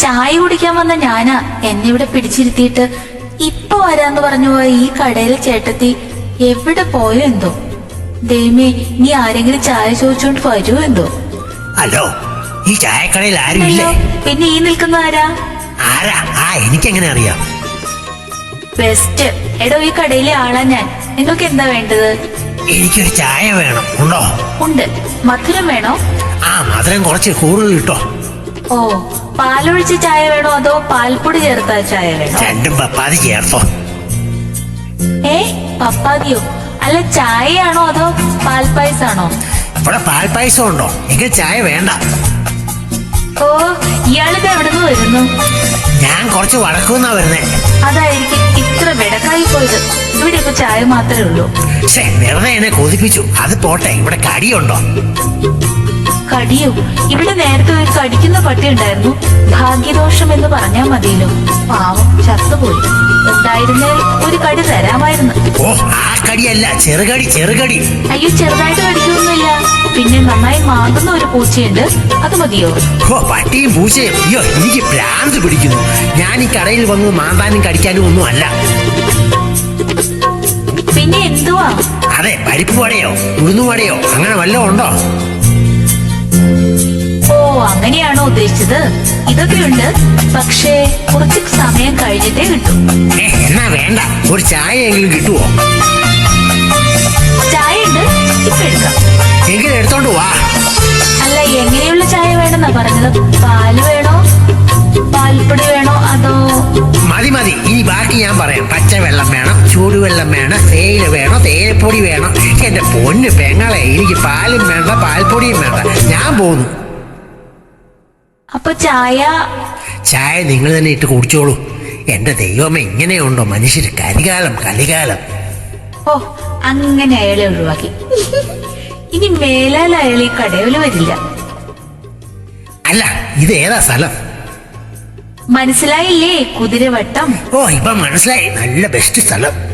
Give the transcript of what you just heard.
ചായ കുടിക്കാൻ വന്ന ഞാനാ എന്നെ ഇവിടെ പിടിച്ചിരുത്തിയിട്ട് ഇപ്പൊ വരാന്ന് പറഞ്ഞു പോയ ഈ കടയിൽ ചേട്ടത്തി എവിടെ പോയോ എന്തോ. ദൈവമേ നീ ആരെങ്കിലും ചായ ചോദിച്ചോണ്ട് വരുമോ എന്തോ? ഹലോ ഈ ചായക്കടയിൽ ആരുമില്ലേ പിന്നെ ഈ നിൽക്കുന്ന ആരാ? ആരാ? ആ എനിക്കെങ്ങനെ അറിയാം? ബെസ്റ്റ്. എടോ ഈ കടയിലെ ആളാ ഞാൻ. നിങ്ങൾക്ക് എന്താ വേണ്ടത്? എനിക്കൊരു ചായ വേണം. ഉണ്ടോ? ഉണ്ട്. മധുരം വേണോ? ആ മധുരം കുറച്ച് കൂടുതൽ കിട്ടോ ഓ പാലൊഴിച്ച ചായ വേണോ അതോ പാൽപ്പൊടി ചേർത്ത ചായ വേണോ? രണ്ടും പപ്പാതി ചേർത്തോ. ഏ പപ്പാതിയോ? അല്ല ചായയാണോ അതോ പാൽപ്പായസാണോ? ഇവിടെ പാൽപ്പായസം ഉണ്ടോ? എനിക്ക് ചായ വേണ്ട. ഓ ഇയാളിത് എവിടെ നിന്ന് വരുന്നു? ഞാൻ കുറച്ച് വടക്കുന്നാ വരുന്നേ. അതായിരിക്കും ഇത്ര വിടക്കായി പോയത്. ഇവിടെ ഇപ്പൊ ചായ മാത്രമേ ഉള്ളൂ. പക്ഷെ വെറുതെ എന്നെ കൊതിപ്പിച്ചു. അത് പോട്ടെ ഇവിടെ കടിയുണ്ടോ? കടിയോ. ഇവിടെ നേരത്തെ ഒരു കടിക്കുന്ന പട്ടി ഉണ്ടായിരുന്നു. ഭാഗ്യദോഷം എന്ന് പറഞ്ഞാൽ മതിയല്ലോ. പാവം ചത്തുപോയി. ഉണ്ടായിരുന്നേൽ ഒരു കടി തരാമായിരുന്നു. ഓ ആ കടിയല്ല. ചെറുകടി ചെറുകടി. അയ്യോ ചെറുതായിട്ട് കടിക്കൊന്നുമില്ല പിന്നെ നന്നായി മാന്തുന്ന ഒരു പൂച്ചയുണ്ട്. അത് മതിയോ? ഓ പട്ടിയും പൂച്ചയും. അയ്യോ എനിക്ക് ഭ്രാന്ത് പിടിക്കുന്നു. ഞാൻ ഈ കടയിൽ വന്ന് മാന്താനും കടിക്കാനും ഒന്നും അല്ല. പിന്നെ എന്തുവാ? അതെ പരിപ്പ് വടയോ ഉഴുന്നുവടയോ അങ്ങനെ വല്ലതും ഉണ്ടോ? അങ്ങനെയാണോ ഉദ്ദേശിച്ചത്? ഇതൊക്കെയുണ്ട് പക്ഷേ കുറച്ച് സമയം കഴിഞ്ഞിട്ടേ കിട്ടും. എന്നാ വേണ്ട. ഒരു ചായയെങ്കിലും കിട്ടുവോ? ചായ ഉണ്ട് ഇപ്പൊ എടുക്കാം. എങ്കിലും എടുത്തോണ്ട് വാ. അല്ല എങ്ങനെയുള്ള ചായ വേണമെന്നാ പറഞ്ഞത്? പാൽ വേണോ? പാൽപ്പൊടി വേണോ? അതോ മതി മതി. ഇനി ബാക്കി ഞാൻ പറയാം. പച്ചവെള്ളം വേണം ചൂടുവെള്ളം വേണം തേയില വേണം തേയിലപ്പൊടി വേണം? എന്റെ പൊന്ന് പെങ്ങളെ എനിക്ക് പാലും വേണ്ട പാൽപ്പൊടിയും വേണ്ട. ഞാൻ പോന്നു. അപ്പൊ ചായ? ചായ നിങ്ങൾ തന്നെ ഇട്ട് കുടിച്ചോളൂ. എന്റെ ദൈവം എങ്ങനെയുണ്ടോ മനുഷ്യര്? കരികാലം കലികാലം. ഓ അങ്ങനെ അയാളെ ഒഴിവാക്കി. ഇനി മേലാൽ അയാൾ ഈ കടയിൽ വരില്ല. അല്ല ഇത് ഏതാ സ്ഥലം? മനസ്സിലായില്ലേ കുതിരവട്ടം? ഓ ഇപ്പൊ മനസ്സിലായി. നല്ല ബെസ്റ്റ് സ്ഥലം.